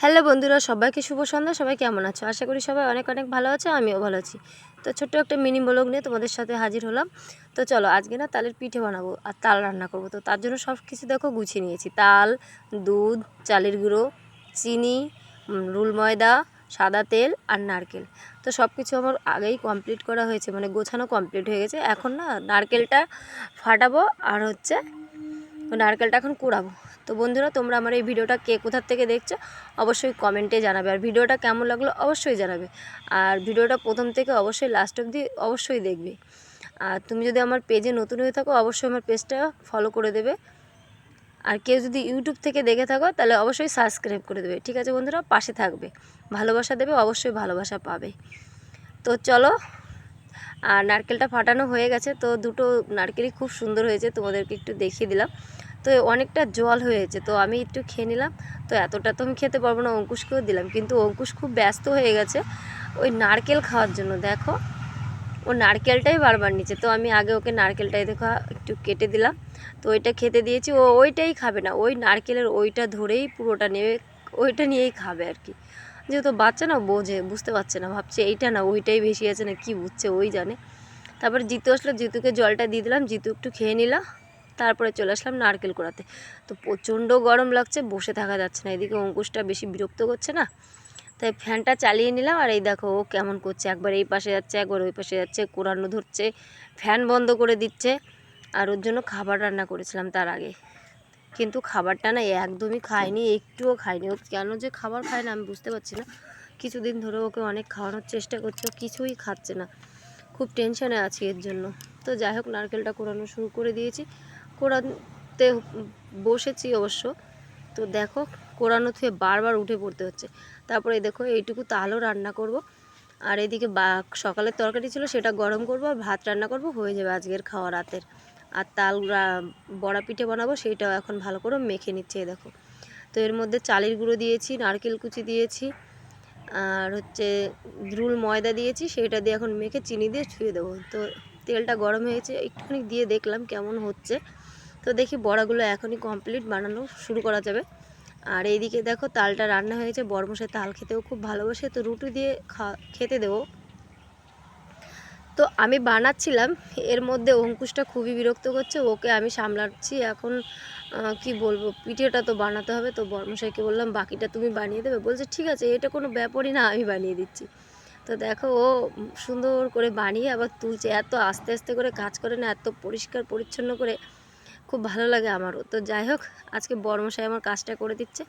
Hello বন্ধুরা, সবাইকে শুভ সন্ধ্যা। সবাই কেমন আছো? আশা করি সবাই অনেক অনেক ভালো আছে, আমিও ভালো আছি। তো ছোট্ট একটা মিনি ব্লগ নিয়ে তোমাদের সাথে হাজির হলাম। তো চলো, আজকে না তালের পিঠে বানাবো আর তাল রান্না করব। তো তার জন্য সব কিছু দেখো গুছিয়ে নিয়েছি। তাল, দুধ, চালের গুঁড়ো, চিনি রুল ময়দা, সাদা তেল আর নারকেল। তো সব কিছু আমার আগেই কমপ্লিট করা হয়েছে মানে গোছানো কমপ্লিট হয়ে গেছে। এখন না নারকেলটা ফাটাবো আর হচ্ছে নারকেলটা এখন কুড়াবো। তো বন্ধুরা, তোমরা আমার এই ভিডিওটা কে কোথার থেকে দেখছ অবশ্যই কমেন্টে জানাবে। আর ভিডিওটা কেমন লাগল অবশ্যই জানাবে। আর ভিডিওটা প্রথম থেকে অবশ্যই লাস্ট অবধি অবশ্যই দেখবে। আর তুমি যদি আমার পেজে নতুন হয়ে থাকো, অবশ্যই আমার পেজটা ফলো করে দেবে। আর কেউ যদি ইউটিউব থেকে দেখে থাকো, তাহলে অবশ্যই সাবস্ক্রাইব করে দেবে। ঠিক আছে বন্ধুরা? পাশে থাকবে। ভালোবাসা দেবে, অবশ্যই ভালোবাসা পাবে। তো চলো, আর নারকেলটা ফাটানো হয়ে গেছে। তো দুটো নারকেলই খুব সুন্দর হয়েছে, তোমাদেরকে একটু দেখিয়ে দিলাম। তো অনেকটা জল হয়েছে, তো আমি একটু খেয়ে নিলাম। তো এতটা তো আমি খেতে পারব না, অঙ্কুশকেও দিলাম। কিন্তু অঙ্কুশ খুব ব্যস্ত হয়ে গেছে ওই নারকেল খাওয়ার জন্য, দেখো। ও নারকেলটাই বারবার নিচ্ছে। তো আমি আগে ওকে নারকেলটাই দেখো, একটু কেটে দিলাম। তো ওইটা খেতে দিয়েছি, ও ওইটাই খাবে না। ওই নারকেলের ওইটা ধরেই পুরোটা নেবে, ওইটা নিয়েই খাবে আর কি। যেহেতু বাচ্চা না, বোঝে, বুঝতে পারছে না। ভাবছে এইটা না, ওইটাই বেশি আছে না, কি বুঝছে, ওই জানে। তারপরে জিতু আসলো, জিতুকে জলটা দিয়ে দিলাম। জিতু একটু খেয়ে নিলাম তারপরে চলে আসলাম নারকেল কোড়াতে। তো প্রচণ্ড গরম লাগছে, বসে থাকা যাচ্ছে না। এদিকে অঙ্কুশটা বেশি বিরক্ত করছে না? তাই ফ্যানটা চালিয়ে নিলাম আর এই দেখো ও কেমন করছে। একবার এই পাশে যাচ্ছে, একবার ওই পাশে যাচ্ছে কোরানো ধরছে, ফ্যান বন্ধ করে দিচ্ছে আর ওর জন্য খাবার রান্না করেছিলাম তার আগে। কিন্তু খাবারটা না একদমই খায়নি, একটুও খায়নি। ও কেন যে খাবার খায় না আমি বুঝতে পারছি না। কিছুদিন ধরে ওকে অনেক খাওয়ানোর চেষ্টা করছে কিছুই খাচ্ছে না। খুব টেনশনে আছি এর জন্য। তো যাই হোক, নারকেলটা কোরানো শুরু করে দিয়েছি। কোরাতে বসেছি অবশ্য। তো দেখো কোরানো থেকে বারবার উঠে পড়তে হচ্ছে। তারপরে দেখো, এইটুকু তালও রান্না করব। আর এদিকে বা, সকালের তরকারি ছিল, সেটা গরম করব, আর ভাত রান্না করব, হয়ে যাবে আজকের খাওয়া রাতের। আর তাল বড়া পিঠে বানাবো, সেইটাও এখন ভালো করে মেখে নিচ্ছে দেখো। তো এর মধ্যে চালের গুঁড়ো দিয়েছি, নারকেল কুচি দিয়েছি, আর হচ্ছে রুল ময়দা দিয়েছি সেটা দিয়ে এখন মেখে চিনি দিয়ে ছুঁয়ে দেবো। তো তেলটা গরম হয়েছে, একটুখানি দিয়ে দেখলাম কেমন হচ্ছে। তো দেখি বড়াগুলো এখনই কমপ্লিট বানানো শুরু করা যাবে। আর এইদিকে দেখো তালটা রান্না হয়েছে বরমশাই তাল খেতেও খুব ভালোবাসে, তো রুটি দিয়ে খেতে দেবো। তো আমি বানাচ্ছিলাম, এর মধ্যে অঙ্কুশটা খুবই বিরক্ত করছে, ওকে আমি সামলাচ্ছি, এখন কি বলব, পিঠেটা তো বানাতে হবে, তো বর্মশাইকে বললাম, বাকিটা তুমি বানিয়ে দেবে। বলছে, ঠিক আছে, এটা কোনো ব্যাপারই না, আমি বানিয়ে দিচ্ছি। তো দেখো ও সুন্দর করে বানিয়ে আবার তুলছে, এত আস্তে আস্তে করে কাজ করে না, এত পরিষ্কার পরিচ্ছন্ন করে খুব ভালো লাগে আমারও। তো যাই হোক, আজকে বর্মশাই আমার কাজটা করে দিচ্ছে।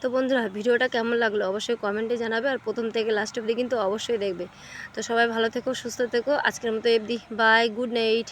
তো বন্ধুরা, ভিডিওটা কেমন লাগল অবশ্যই কমেন্টে জানাবে আর প্রথম থেকে লাস্ট অবধি কিন্তু অবশ্যই দেখবে। তো সবাই ভালো থেকো, সুস্থ থেকো। আজকের মতো এফদি বাই গুড নাইট